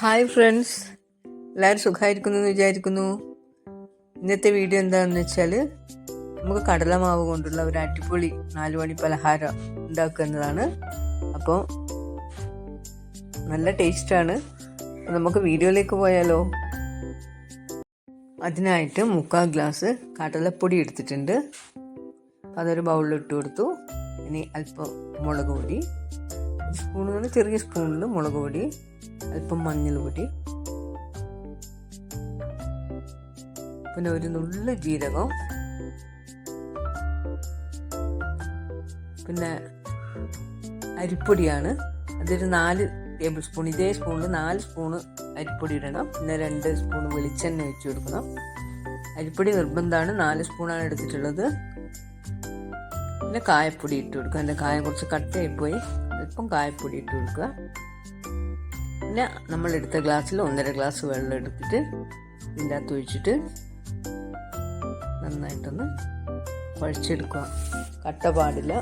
Hi friends. എല്ലാവരും സുഖമായിരിക്കുന്നു എന്ന് വിചാരിക്കുന്നു. ഇന്നത്തെ വീഡിയോ എന്താണെന്ന് വെച്ചാൽ നമുക്ക് കടലമാവ് കൊണ്ടുള്ള ഒരു അടിപൊളി നാല് മണി പലഹാരം ഉണ്ടാക്കുന്നതാണ് അപ്പോൾ നല്ല ടേസ്റ്റാണ്. നമുക്ക് വീഡിയോയിലേക്ക് പോയാലോ? അതിനായിട്ട് മുക്കാൽ ഗ്ലാസ് കടലപ്പൊടി എടുത്തിട്ടുണ്ട്. അതൊരു ബൗളിൽ ഇട്ട് കൊടുത്തു. ഇനി അല്പം മുളക് പൊടി. സ്പൂണുകൾ ചെറിയ സ്പൂണിൽ മുളക് പൊടി. അല്പം മഞ്ഞൾ പൊടി. പിന്നെ ഒരു നുള്ളു ജീരകം. പിന്നെ അരിപ്പൊടിയാണ്. അതൊരു നാല് ടേബിൾ സ്പൂൺ ഇതേ സ്പൂണിൽ നാല് സ്പൂണ് അരിപ്പൊടി ഇടണം. പിന്നെ രണ്ട് സ്പൂൺ വെളിച്ചെണ്ണ വെച്ച് കൊടുക്കണം. അരിപ്പൊടി നിർബന്ധമാണ്. നാല് സ്പൂണാണ് എടുത്തിട്ടുള്ളത്. പിന്നെ കായപ്പൊടി ഇട്ട് കൊടുക്കുക. എന്റെ കായം കുറച്ച് കട്ടയായിപ്പോയി അല്പം കായപ്പൊടി ഇട്ട് കൊടുക്കുക. പിന്നെ നമ്മളെടുത്ത ഗ്ലാസ്സിൽ ഒന്നര ഗ്ലാസ് വെള്ളം എടുത്തിട്ട് ഇതിന്റെ അകത്ത് ഒഴിച്ചിട്ട് നന്നായിട്ടൊന്ന് കുഴച്ചെടുക്കുക. കട്ട പാടില്ല.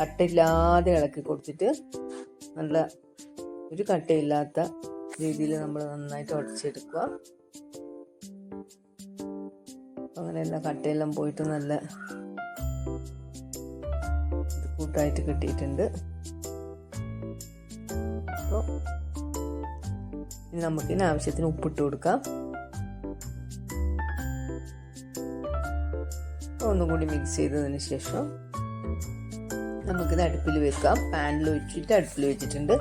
കട്ടയില്ലാതെ ഇളക്കി കൊടുത്തിട്ട് നല്ല ഒരു കട്ടയില്ലാത്ത രീതിയിൽ നമ്മൾ നന്നായിട്ട് ഉടച്ചെടുക്കുക. അങ്ങനെ എല്ലാം കട്ടയെല്ലാം പോയിട്ട് നല്ല കൂട്ടായിട്ട് കിട്ടിയിട്ടുണ്ട്. അപ്പോൾ ഇനി നമുക്കിന് ആവശ്യത്തിന് ഉപ്പിട്ട് കൊടുക്കാം. ഒന്നും കൂടി മിക്സ് ചെയ്തതിന് ശേഷം നമുക്കിത് അടുപ്പിൽ വെക്കാം. പാനിൽ വെച്ചിട്ട് അടുപ്പിൽ വെച്ചിട്ടുണ്ട്.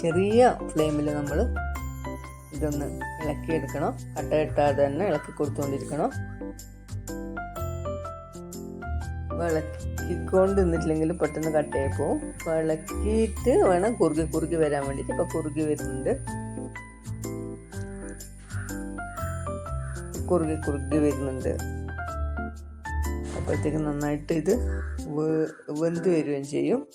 ചെറിയ ഫ്ലെയിമിൽ നമ്മൾ ഇതൊന്ന് ഇളക്കിയെടുക്കണം. കട്ട കെട്ടാതെ തന്നെ ഇളക്കി കൊടുത്തുകൊണ്ടിരിക്കണം. ഇളക്കിക്കൊണ്ട് നിന്നിട്ടില്ലെങ്കിൽ പെട്ടെന്ന് കട്ടയായി പോവും വിളക്കിയിട്ട് വേണം കുറുകി കുറുകി വരാൻ വേണ്ടിയിട്ട്. ഇപ്പോൾ കുറുകി വരുന്നുണ്ട്. കുറുകി കുറുകി വരുന്നുണ്ട്. അപ്പോഴത്തേക്ക് നന്നായിട്ട് ഇത് വെന്ത് വരികയും ചെയ്യും.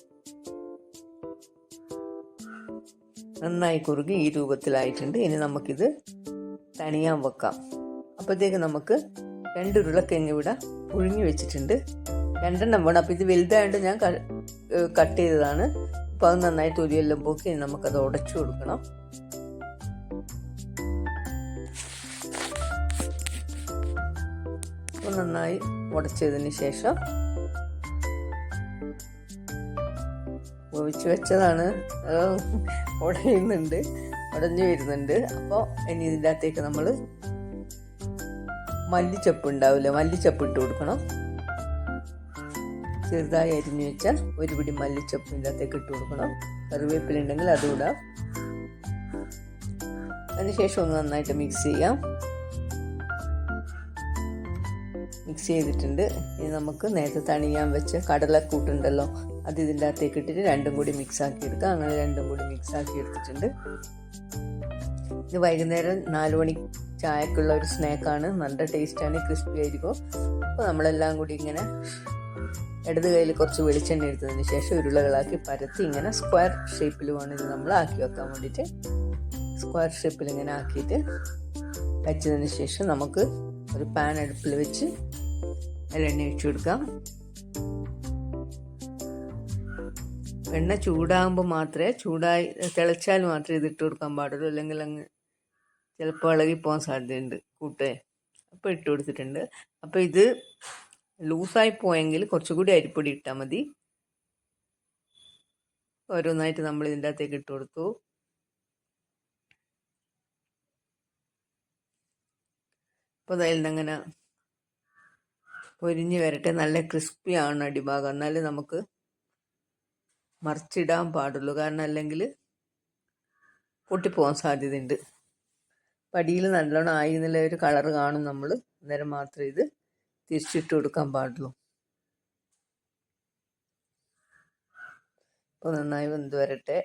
നന്നായി കുറുകി ഈ രൂപത്തിലായിട്ടുണ്ട്. ഇനി നമുക്കിത് തണിയാൻ വെക്കാം. അപ്പോഴത്തേക്ക് നമുക്ക് രണ്ട് ഉരുളക്കിഴങ്ങ് ഇവിടെ പുഴുങ്ങി വെച്ചിട്ടുണ്ട്. രണ്ടെണ്ണം വേണം. അപ്പോൾ ഇത് വലുതായതുകൊണ്ട് ഞാൻ കട്ട് ചെയ്തതാണ്. അപ്പോൾ അത് നന്നായി തൊലിയെല്ലാം പോക്കി നമുക്കത് ഉടച്ചു കൊടുക്കണം. നന്നായി ഉടച്ചതിന് ശേഷം ഒഴിച്ചു വെച്ചതാണ്. ഉടയുന്നുണ്ട് ഉടഞ്ഞു വരുന്നുണ്ട്. അപ്പോൾ ഇനി ഇതിന്റെ അകത്തേക്ക് നമ്മൾ മല്ലിച്ചപ്പ് ഉണ്ടാവില്ല മല്ലിച്ചപ്പ് ഇട്ട് കൊടുക്കണം. ചെറുതായി അരിഞ്ഞു വെച്ചാൽ ഒരു പിടി മല്ലിച്ചപ്പ് ഇല്ലാത്തേക്ക് ഇട്ട് കൊടുക്കണം. കറിവേപ്പിലുണ്ടെങ്കിൽ അതും ഇടാം. അതിനുശേഷം ഒന്ന് നന്നായിട്ട് മിക്സ് ചെയ്യാം. മിക്സ് ചെയ്തിട്ടുണ്ട്. ഇനി നമുക്ക് നേരത്തെ തണിയാൻ വെച്ച കടലക്കൂട്ടുണ്ടല്ലോ അത് ഇതിന്റെ അകത്തേക്ക് ഇട്ടിട്ട് രണ്ടും കൂടി മിക്സ് ആക്കി എടുക്കാം. അങ്ങനെ രണ്ടും കൂടി മിക്സ് ആക്കി എടുത്തിട്ടുണ്ട്. ഇത് വൈകുന്നേരം നാല് മണി ചായക്കുള്ള ഒരു സ്നാക്കാണ്. നല്ല ടേസ്റ്റാണ്. ക്രിസ്പി ആയിരിക്കും. അപ്പോൾ നമ്മളെല്ലാം കൂടി ഇങ്ങനെ ഇടത് കയ്യിൽ കുറച്ച് വെളിച്ചെണ്ണ എടുത്തതിന് ശേഷം ഉരുളകളാക്കി പരത്തി ഇങ്ങനെ സ്ക്വയർ ഷേപ്പിൽ വേണം നമ്മൾ ആക്കി വെക്കാൻ വേണ്ടിയിട്ട് സ്ക്വയർ ഷേപ്പിൽ ഇങ്ങനെ ആക്കിയിട്ട് വെച്ചതിന് ശേഷം നമുക്ക് ഒരു പാൻ അടുപ്പിൽ വെച്ച് എണ്ണ ഒഴിച്ചു കൊടുക്കാം. എണ്ണ ചൂടാകുമ്പോൾ മാത്രമേ ചൂടായി തിളച്ചാൽ മാത്രമേ ഇത് ഇട്ട് കൊടുക്കാൻ പാടുള്ളൂ. അല്ലെങ്കിൽ അങ്ങ് ചിലപ്പോൾ ഇളകി പോകാൻ സാധ്യതയുണ്ട്. കൂട്ടേ അപ്പോൾ ഇട്ട് കൊടുത്തിട്ടുണ്ട്. അപ്പോൾ ഇത് ലൂസായി പോയെങ്കിൽ കുറച്ചുകൂടി അരിപ്പൊടി ഇട്ടാൽ മതി. ഓരോന്നായിട്ട് നമ്മൾ ഇതിന്റെ അകത്തേക്ക് ഇട്ട് കൊടുത്തു. അപ്പോൾ അതിൽ നിന്നങ്ങനെ പൊരിഞ്ഞ് വരട്ടെ. നല്ല ക്രിസ്പി ആണ് അടിഭാഗം. എന്നാലേ നമുക്ക് മറിച്ചിടാൻ പാടുള്ളൂ. കാരണം അല്ലെങ്കിൽ പൊട്ടിപ്പോകാൻ സാധ്യതയുണ്ട്. പടിയിൽ നല്ലോണം ആയിരുന്നില്ല ഒരു കളർ കാണും നമ്മൾ. അന്നേരം മാത്രമേ ഇത് തിരിച്ചിട്ട് കൊടുക്കാൻ പാടുള്ളൂ. അപ്പോൾ നന്നായി വെന്ത് വരട്ടെ.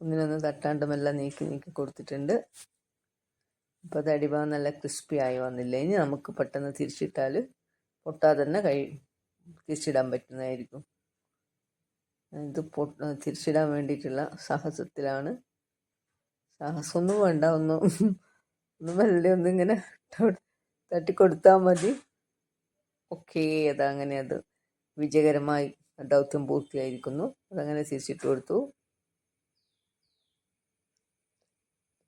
ഒന്നിനൊന്ന് തട്ടാണ്ട് നീക്കി നീക്കി കൊടുത്തിട്ടുണ്ട്. അപ്പൊ അത് അടിഭാഗം നല്ല ക്രിസ്പി ആയി വന്നില്ല? ഇനി നമുക്ക് പെട്ടെന്ന് തിരിച്ചിട്ടാൽ പൊട്ടാതെ തന്നെ കൈ തിരിച്ചിടാൻ പറ്റുന്നതായിരിക്കും. ഇത് പൊ തിരിച്ചിടാൻ വേണ്ടിയിട്ടുള്ള സാഹസത്തിലാണ് സാഹസമൊന്നും വേണ്ട. ഒന്നും ഒന്ന് മെല്ലെ ഒന്നിങ്ങനെ തട്ടിക്കൊടുത്താൽ മതി. ഓക്കെ അതങ്ങനെ അത് വിജയകരമായി ദൗത്യം പൂർത്തിയായിരിക്കുന്നു. അതങ്ങനെ തിരിച്ചിട്ട് കൊടുത്തു.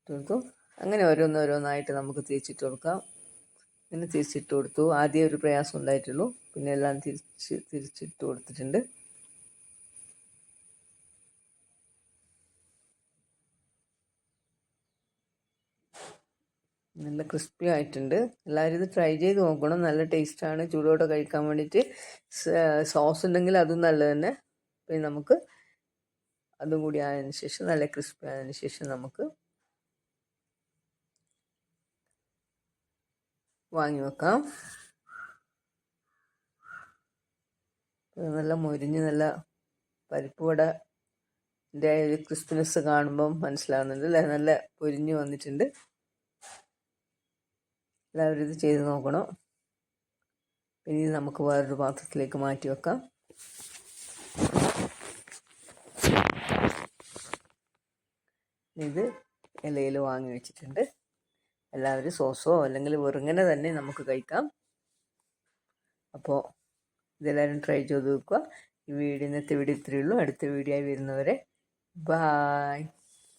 കൊടുത്തു. അങ്ങനെ ഓരോന്നോരോന്നായിട്ട് നമുക്ക് തിരിച്ചിട്ട് കൊടുക്കാം. ഇങ്ങനെ തിരിച്ചിട്ട് കൊടുത്തു. ആദ്യം ഒരു പ്രയാസം ഉണ്ടായിട്ടുള്ളൂ. പിന്നെ എല്ലാം തിരിച്ച് തിരിച്ചിട്ട് കൊടുത്തിട്ടുണ്ട്. നല്ല ക്രിസ്പി ആയിട്ടുണ്ട്. എല്ലാവരും ഇത് ട്രൈ ചെയ്ത് നോക്കണം. നല്ല ടേസ്റ്റാണ് ചൂടോടെ കഴിക്കാൻ വേണ്ടിയിട്ട് സോസ് ഉണ്ടെങ്കിൽ അതും നല്ലത് തന്നെ. പിന്നെ നമുക്ക് അതും കൂടി ആയതിനു ശേഷം നല്ല ക്രിസ്പി ആയതിനു ശേഷം നമുക്ക് വാങ്ങി വെക്കാം. നല്ല മൊരിഞ്ഞ് നല്ല പരിപ്പ് വട ഒരു ക്രിസ്പിനെസ് കാണുമ്പം മനസ്സിലാകുന്നുണ്ട് അല്ലേ? നല്ല പൊരിഞ്ഞ് വന്നിട്ടുണ്ട്. എല്ലാവരും ഇത് ചെയ്ത് നോക്കണം. ഇനി നമുക്ക് വേറൊരു പാത്രത്തിലേക്ക് മാറ്റി വെക്കാം. ഇത് ഇലയിൽ വാങ്ങി വെച്ചിട്ടുണ്ട്. എല്ലാവരും സോസോ അല്ലെങ്കിൽ വെറുങ്ങനെ തന്നെ നമുക്ക് കഴിക്കാം. അപ്പോൾ ഇതെല്ലാവരും ട്രൈ ചെയ്ത് നോക്കുക. ഈ വീഡിയോ ഇന്നത്തെ വീഡിയോ ഇത്രയേ ഉള്ളൂ. അടുത്ത വീഡിയോ ആയി വരുന്നവരെ ബായ്